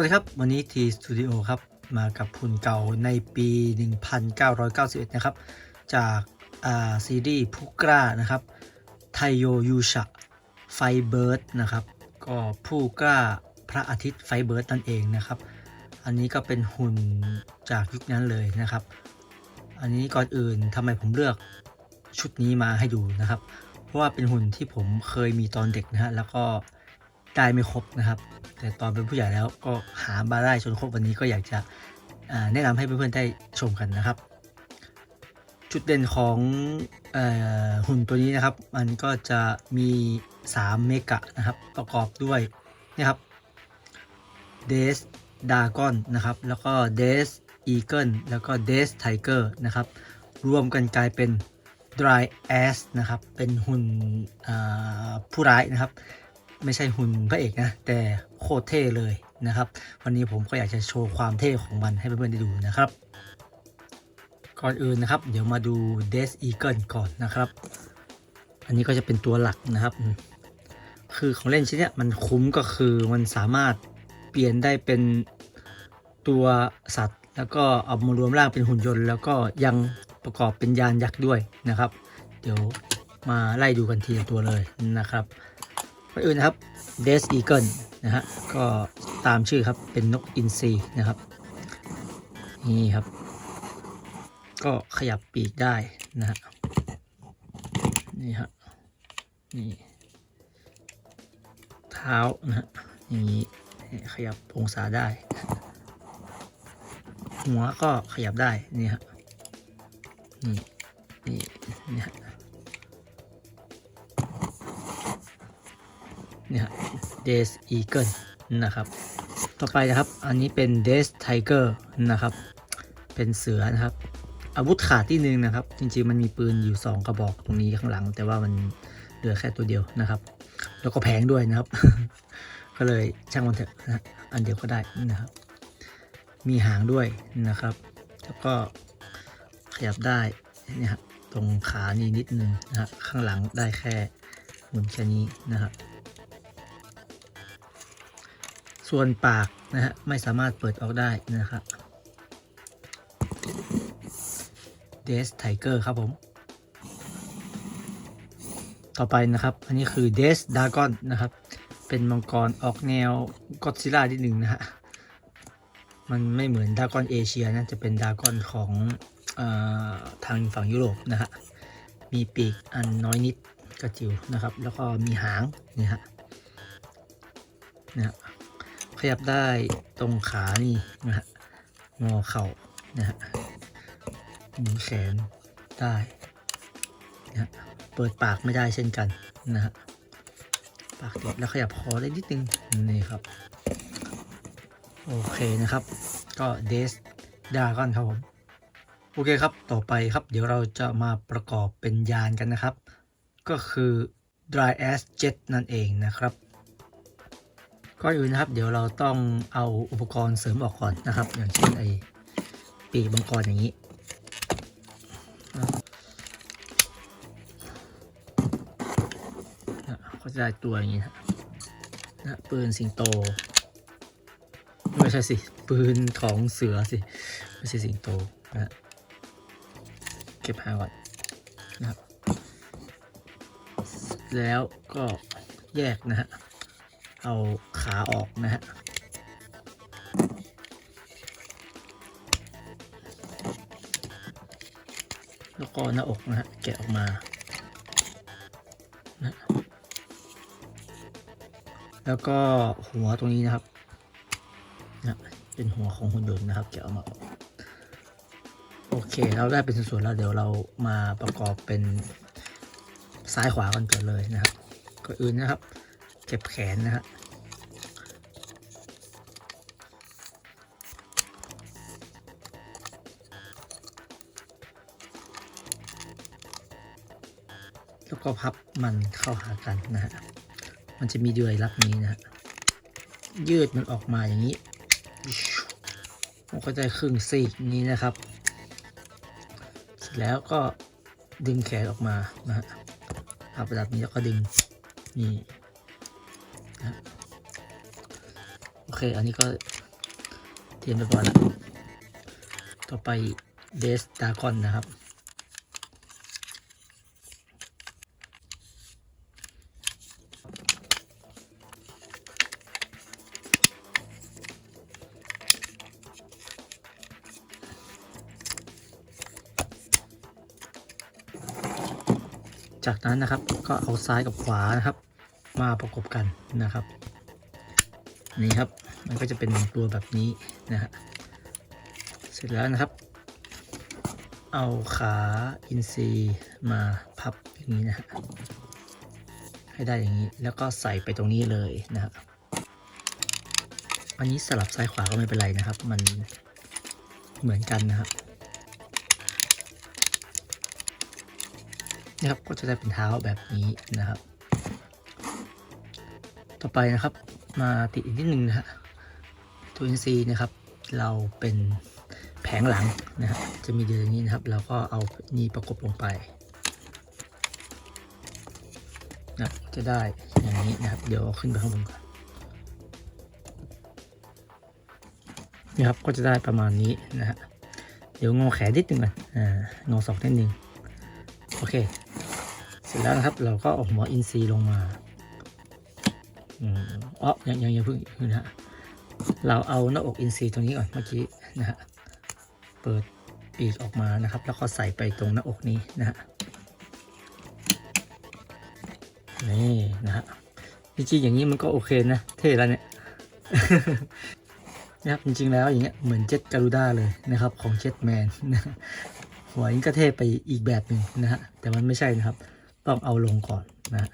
วัสดีครับ วันนี้ทีสตูดิโอครับมากับหุ่นเก่าในปี 1991 นะครับ จากาซีรีส์ผู้กล้านะครับไทโยยูชะไฟเบิร์ดนะครับ ก็ผู้กล้าพระอาทิตย์ไฟเบิร์ดนั่นเองนะครับ อันนี้ก็เป็นหุ่นจากยุคนั้นเลยนะครับ อันนี้ก่อนอื่นทำไมผมเลือกชุดนี้มาให้ดูนะครับ เพราะว่าเป็นหุ่นที่ผมเคยมีตอนเด็กนะฮะแล้วก็ ได้ไม่ครบนะครับ แต่ตอนเป็นผู้ใหญ่แล้วก็หามาได้จนครบวันนี้ก็อยากจะแนะนำให้เพื่อนๆได้ชมกันนะครับ จุดเด่นของอหุ่นตัวนี้นะครับ มันก็จะมี 3 เมกะนะครับ ประกอบด้วยนะครับเดสดากอนนะครับ แล้วก็เดสอีเกิลแล้วก็เดสไทเกอร์นะครับ รวมกันกลายเป็น Dry Ass นะครับ เป็นหุ่นผู้ร้ายนะครับ ไม่ใช่หุ่นพระเอกนะ แต่โคตรเท่เลยนะครับ วันนี้ผมก็อยากจะโชว์ความเท่ของมันให้เพื่อนๆได้ดูนะครับ ก่อนอื่นนะครับ เดี๋ยวมาดู Death Eagle ก่อนนะครับ อันนี้ก็จะเป็นตัวหลักนะครับ คือของเล่นชิ้นนี้มันคุ้มก็คือมันสามารถเปลี่ยนได้เป็นตัวสัตว์ แล้วก็เอามารวมร่างเป็นหุ่นยนต์ แล้วก็ยังประกอบเป็นยานยักษ์ด้วยนะครับ เดี๋ยวมาไล่ดูกันทีละตัวเลยนะครับ อนอื่นนะครับ Death Eagle นะฮะก็ตามชื่อครับเป็นนกอินทรีนะครับ นี่ครับ ก็ขยับปีกได้นะฮะนี่ฮะนี่เท้านะฮะอย่างนี้ขยับองศาได้ หัวก็ขยับได้นี่ฮะนี่นี่นี่ฮะ เนี่ยเดสอีเกิลนะครับ ต่อไปนะครับอันนี้เป็นเดสไทเกอร์นะครับ เป็นเสือนะครับ อาวุธขาดที่หนึ่งนะครับ จริงๆมันมีปืนอยู่ 2 กระบอกตรงนี้ข้างหลัง แต่ว่ามันเหลือแค่ตัวเดียวนะครับ แล้วก็แพงด้วยนะครับ ก็เลยช่างมันเถอะนะอันเดียวก็ได้นะครับ มีหางด้วยนะครับ แล้วก็ขยับได้เนี่ยตรงขานี่นิดนึงนะฮะข้างหลังได้แค่หมุนแค่นี้นะครับ ส่วนปากนะฮะไม่สามารถเปิดออกได้นะครับเดสไทเกอร์ครับผม ต่อไปนะครับ อันนี้คือเดสดากอนนะครับ เป็นมังกรออกแนวก็อดซิลล่าที่หนึ่งนะฮะ มันไม่เหมือนดากอนเอเชียนะ จะเป็นดากอนของออทางฝั่งยุโรปนะฮะ มีปีกอันน้อยนิดกระจิ๋วนะครับ แล้วก็มีหางนี่ฮะนะฮะ ขยับได้ตรงขานี่นะฮะงอเข่านะฮะหมุนแขนได้นะฮะเปิดปากไม่ได้เช่นกันนะฮะปากติดแล้วขยับคอได้นิดนึงนี่ครับ โอเคนะครับ ก็เดสดากอนครับผมโอเคครับต่อไปครับ เดี๋ยวเราจะมาประกอบเป็นยานกันนะครับ ก็คือ Dry Ass Jet นั่นเองนะครับ ก่อนอื่นนะครับ เดี๋ยวเราต้องเอาอุปกรณ์เสริมออกก่อนนะครับ อย่างเช่นไอปีกมังกรอย่างนี้นะก็จะได้ตัวอย่างนี้นะนะปืนสิงโต ไม่ใช่สิ ปืนของเสือสิ ไม่ใช่สิงโตนะฮะเก็บหาก่อนนะครับ แล้วก็แยกนะฮะ เอา ขาออกนะฮะแล้วก็หน้าอกนะฮะแกะออกมานะแล้วก็หัวตรงนี้นะครับนะเป็นหัวของหุ่นยนต์นะครับ แกะออกมาโอเค เราได้เป็นส่วนๆแล้วเดี๋ยวเรามาประกอบเป็นซ้ายขวากันก่อนเลยนะครับก่อนอื่นนะครับ เก็บแขนนะฮะ แล้วก็พับมันเข้าหากันนะฮะ มันจะมีเดือยรับนี้นะฮะ ยืดมันออกมาอย่างนี้มันก็จะครึ่งซีกนี้นะครับ เสร็จแล้วก็ดึงแขนออกมานะฮะพับระดับนี้แล้วก็ดึงนี่นะโอเค อันนี้ก็รียมเรียบร้อยแล้วต่อไปเดสดากอนนะครับ จากนั้นนะครับ ก็เอาซ้ายกับขวานะครับ มาประกบกันนะครับ นี่ครับมันก็จะเป็นตัวแบบนี้นะฮะเสร็จแล้วนะครับ เอาขาอินซีมาพับอย่างนี้นะฮะให้ได้อย่างนี้แล้วก็ใส่ไปตรงนี้เลยนะครับอันนี้สลับซ้ายขวาก็ไม่เป็นไรนะครับ มันเหมือนกันนะครับ นะครับก็จะได้เป็นเท้าแบบนี้นะครับ ต่อไปนะครับมาติดอีกนิดนึงนะฮะตัวอินซีนะครับ เราเป็นแผงหลังนะฮะจะมีเดือนอย่างนี้นะครับ เราก็เอานี่ประกบลงไปนะจะได้อย่างนี้นะครับ เดี๋ยวขึ้นไปข้างบนก่อนนี่ครับก็จะได้ประมาณนี้นะฮะเดี๋ยวงอแขนนิดนึงก่อนอ่างอศอกนิดนึงโอเค เสร็จแล้วนะครับเราก็เอาหัวอินซีลงมาอืมอ๋อยังยังยังเพิ่งนะฮะเราเอาหน้าอกอินซีตรงนี้ก่อนเมื่อกี้นะฮะเปิดปีกออกมานะครับ แล้วก็ใส่ไปตรงหน้าอกนี้นะฮะนี่นะฮะจริงๆอย่างนี้มันก็โอเคนะ เท่แล้วเนี่ยนะครับจริงๆแล้วอย่างเงี้ยเหมือนเจ็ตการูด้าเลยนะครับ ของเจ็ตแมนนะหัวนี้ก็เท่ไปอีกแบบหนึ่งนะฮะแต่มันไม่ใช่นะครับ ต้องเอาลงก่อนนะฮะ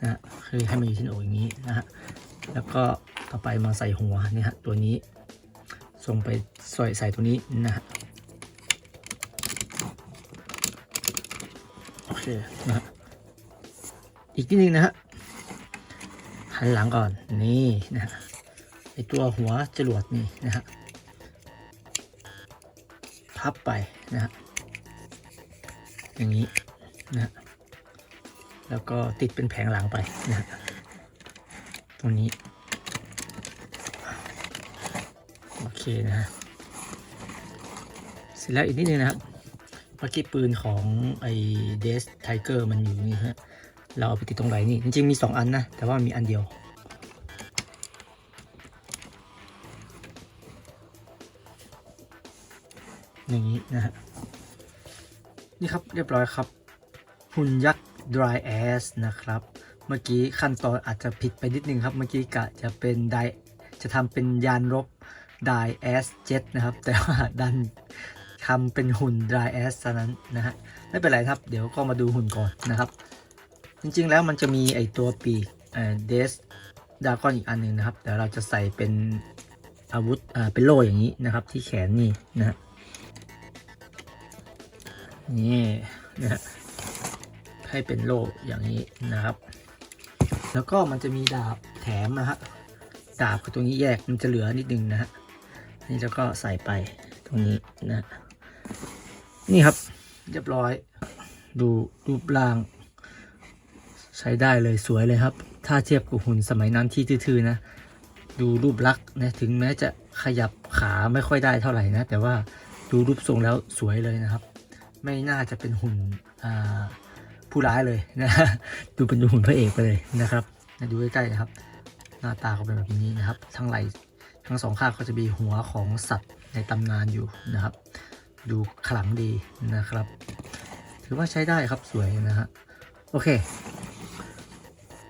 นะฮะคือให้มันอยู่ที่หน้าอกอย่างนี้นะฮะแล้วก็ต่อไปมาใส่หัวเนี่ยฮะตัวนี้ส่งไปใส่ใส่ตัวนี้นะฮะโอเคนะฮะอีกนิดนึงนะฮะหันหลังก่อนนี่นะฮะไอตัวหัวจรวดนี่นะฮะพับไปนะฮะอย่างนี้นะฮะ แล้วก็ติดเป็นแผงหลังไปนะตรงนี้ โอเคนะฮะเสร็จแล้วอีกนิดนึงนะครับเมื่อกี้ปืนของไอ้เดสไทเกอร์มันอยู่นี่ฮะเราเอาไปติดตรงไหนนี่ จริงๆ มีสองอันนะ แต่ว่ามีอันเดียวอย่างนี้นะฮะนี่ครับเรียบร้อยครับ หุ่นยักษ์ dry as นะครับ เมื่อกี้ขั้นตอนอาจจะผิดไปนิดนึงครับ เมื่อกี้กะจะเป็นไดจะทำเป็นยานรบ dry as jet นะครับ แต่ว่าดันทำเป็นหุ่น dry as ซะนั้นนะฮะ ไม่เป็นไรครับ เดี๋ยวก็มาดูหุ่นก่อนนะครับ จริงๆแล้วมันจะมีไอตัวปีกเอ่อเดสดากอนอีกอันหนึ่งนะครับเดี๋ยวเราจะใส่เป็นอาวุธอ่าเป็นโล่อย่างนี้นะครับ ที่แขนนี่นะนี่นะ ให้เป็นโล่อย่างนี้นะครับ แล้วก็มันจะมีดาบแถมนะฮะดาบกับตรงนี้แยกมันจะเหลือนิดนึงนะฮะนี่แล้วก็ใส่ไปตรงนี้นะฮะนี่ครับเรียบร้อย ดูรูปร่าง ใช้ได้เลยสวยเลยครับ ถ้าเทียบกับหุ่นสมัยนั้นที่ทื่อๆนะ ดูรูปลักษณ์นะถึงแม้จะขยับขาไม่ค่อยได้เท่าไหร่นะ แต่ว่าดูรูปทรงแล้วสวยเลยนะครับ ไม่น่าจะเป็นหุ่นอ่า ผู้ร้ายเลยนะดูเป็นหุ่นพระเอกไปเลยนะครับดูใกล้ๆนะครับ หน้าตาเขาเป็นแบบนี้นะครับ ทั้งไหลทั้งสองข้างก็จะมีหัวของสัตว์ในตำนานอยู่นะครับ ดูขลังดีนะครับ ถือว่าใช้ได้ครับสวยนะฮะโอเค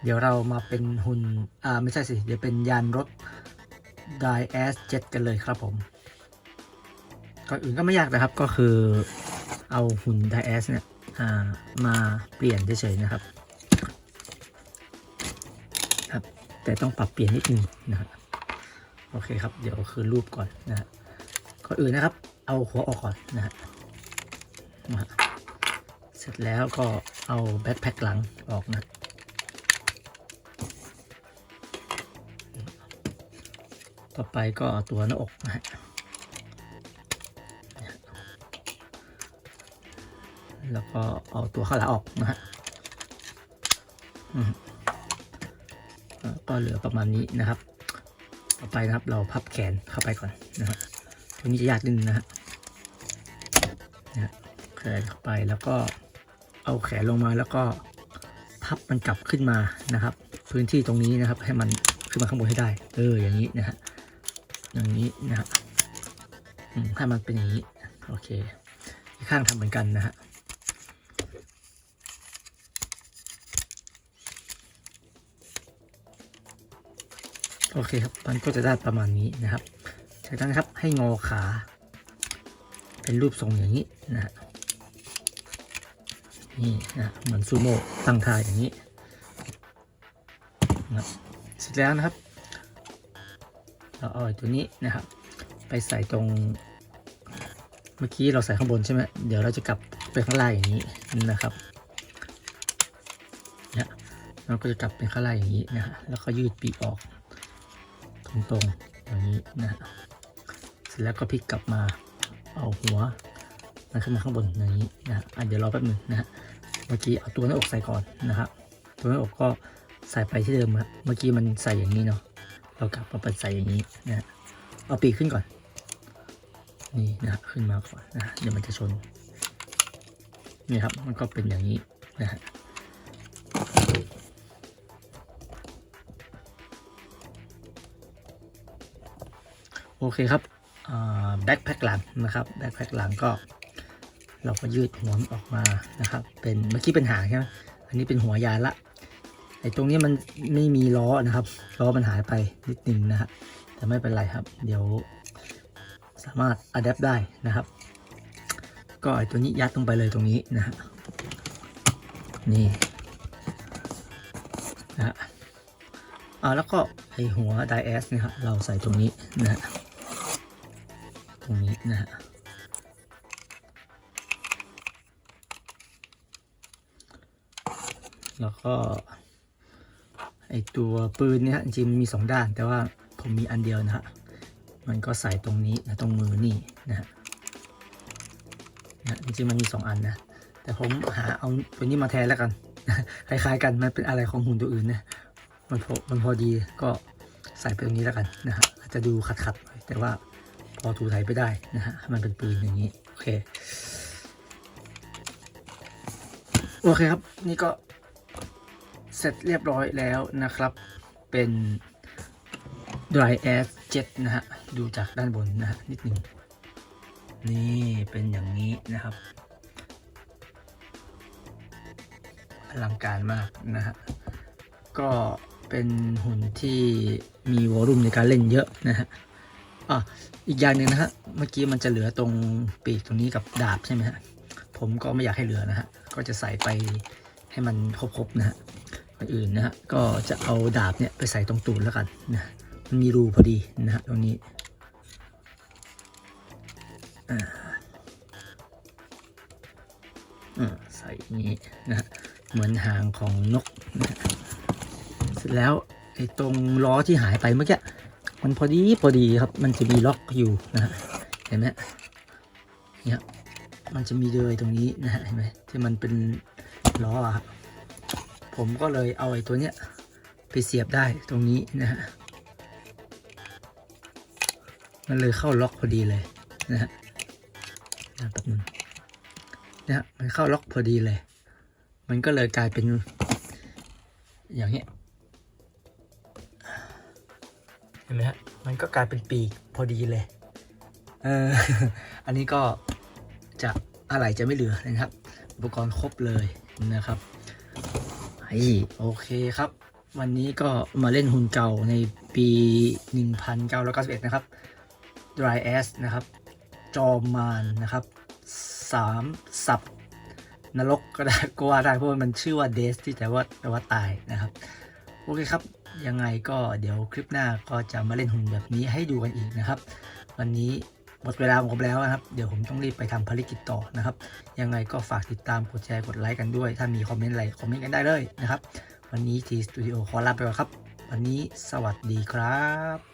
เดี๋ยวเรามาเป็นหุ่นอ่าไม่ใช่สิเดี๋ยวเป็นยานรถ d i a s Jet กันเลยครับผมก่อนอื่นก็ไม่ยากนะครับก็คือเอาหุ่น d i a s เนี่ย มาเปลี่ยนเฉยๆนะครับครับ แต่ต้องปรับเปลี่ยนนิดนึงนะครับโอเคครับ เดี๋ยวคือรูปก่อนนะฮะก่อนอื่นนะครับ เอาหัวออกก่อนนะฮะนะฮะเสร็จแล้วก็เอาแบ็คแพ็คหลังออกนะต่อไปก็เอาตัวหน้าอกนะฮะ แล้วก็เอาตัวข้างหลังออกนะฮะอืมก็เหลือประมาณนี้นะครับ ต่อไปนะครับเราพับแขนเข้าไปก่อนนะครับตัวนี้จะยากนิดนึงนะฮะนะฮะแขนเข้าไปแล้วก็เอาแขนลงมาแล้วก็พับมันกลับขึ้นมานะครับ พื้นที่ตรงนี้นะครับ ให้มันขึ้นมาข้างบนให้ได้ เอออย่างนี้นะฮะอย่างนี้นะฮะให้มันเป็นอย่างนี้โอเคข้างทำเหมือนกันนะฮะ โอเคครับมันก็จะได้ประมาณนี้นะครับ จากนั้นครับให้งอขา เป็นรูปทรงอย่างนี้นะฮะนี่นะเหมือนซูโม่ตั้งท่าอย่างนี้นะเสร็จแล้วนะครับ เราเอาตัวนี้นะครับ ไปใส่ตรง เมื่อกี้เราใส่ข้างบนใช่ไหมเดี๋ยวเราจะกลับไปข้างล่างอย่างนี้นะครับเนี่ยเราก็จะกลับเป็นข้างล่างอย่างนี้นะฮะแล้วก็ยืดปีกออก ตรงๆอย่างนี้นะฮะเสร็จแล้วก็พลิกกลับมาเอาหัวมันขึ้นมาข้างบนอย่างนี้นะฮะอะเดี๋ยวรอแป๊บหนึ่งนะฮะเมื่อกี้เอาตัวหน้าอกใส่ก่อนนะครับตัวหน้าอกก็ใส่ไปที่เดิมครับเมื่อกี้มันใส่อย่างนี้เนาะเรากลับมาไปใส่อย่างนี้นะฮะเอาปีกขึ้นก่อนนี่นะฮะขึ้นมาก่อนนะฮะเดี๋ยวมันจะชนนี่ครับมันก็เป็นอย่างนี้นะฮะ โอเคครับแบ็คแพ็คหลังนะครับแบ็คแพ็คหลังก็ เราก็ยืดหัวออกมานะครับ เป็นเมื่อกี้เป็นหางใช่ไหมอันนี้เป็นหัวยานละไอ้ตรงนี้มันไม่มีล้อนะครับล้อมันหายไปนิดนึงนะฮะแต่ไม่เป็นไรครับ เดี๋ยวสามารถอัดแอปได้นะครับ ก็ไอ้ตัวนี้ยัดลงไปเลยตรงนี้นะฮะนี่นะฮะอ่าแล้วก็ไอหัวไดแอสนะครับเราใส่ตรงนี้นะฮะ ตรงนี้นะฮะแล้วก็ไอตัวปืนเนี่ยจริงมันมีสองด้าน แต่ว่าผมมีอันเดียวนะฮะมันก็ใส่ตรงนี้นะตรงมือนี่นะฮะนะจริงมันมีสองอันนะแต่ผมหาเอาตัวนี้มาแทนแล้วกันคล้ายๆกันมันเป็นอะไรของหุ่นตัวอื่นนะมันพอมันพอดีก็ใส่ไปตรงนี้แล้วกันนะฮะอาจจะดูขัดๆแต่ว่า อถูไถไปได้นะฮะ มันเป็นปืนอย่างนี้ โอเค โอเคครับ นี่ก็เสร็จเรียบร้อยแล้วนะครับ เป็น dry ass jet นะฮะ ดูจากด้านบนนะฮะ นิดหนึ่ง นี่เป็นอย่างนี้นะครับอลังการมากนะฮะ ก็เป็นหุ่นที่มีวอลุ่มในการเล่นเยอะนะฮะ อะอีกอย่างหนึ่งนะฮะ เมื่อกี้มันจะเหลือตรงปีกตรงนี้กับดาบใช่ไหมฮะ ผมก็ไม่อยากให้เหลือนะฮะ ก็จะใส่ไปให้มันครบๆนะฮะอื่นนะฮะ ก็จะเอาดาบเนี่ยไปใส่ตรงตูดแล้วกันนะ มันมีรูพอดีนะฮะตรงนี้อ่าใส่นี้นะฮะเหมือนหางของนกนะฮะเสร็จแล้วไอ้ตรงล้อที่หายไปเมื่อกี้ มันพอดีพอดีครับ มันจะมีล็อกอยู่นะฮะเห็นไหมเนี่ยมันจะมีเลยตรงนี้นะฮะเห็นไหมที่มันเป็นล้อครับผมก็เลยเอาไอ้ตัวเนี้ยไปเสียบได้ตรงนี้นะฮะมันเลยเข้าล็อกพอดีเลยนะฮะนะแป๊บนึงนะฮะมันเข้าล็อกพอดีเลย มันก็เลยกลายเป็น อย่างเงี้ย นไหมฮะ มันก็กลายเป็นปีกพอดีเลยเอออันนี้ก็จะอะไรจะไม่เหลือนะครับ อุปกรณ์ครบเลยนะครับไอ้โอเคครับ วันนี้ก็มาเล่นหุ่นเก่าในปี 1991 นะครับ Dry Ass นะครับ จอมมารนะครับสามสับนรกก็ได้ก็ว่าได้เพราะมันชื่อว่าเดสที่แต่ว่าแปลว่าตายนะครับ โอเคครับ ยังไงก็เดี๋ยวคลิปหน้าก็จะมาเล่นหุ่นแบบนี้ให้ดูกันอีกนะครับ วันนี้หมดเวลาของผมแล้วนะครับ เดี๋ยวผมต้องรีบไปทำภารกิจต่อนะครับ ยังไงก็ฝากติดตามกดแชร์กดไลค์กันด้วย ถ้ามีคอมเมนต์อะไรคอมเมนต์กันได้เลยนะครับ วันนี้ทีสตูดิโอขอลาไปก่อนครับ วันนี้สวัสดีครับ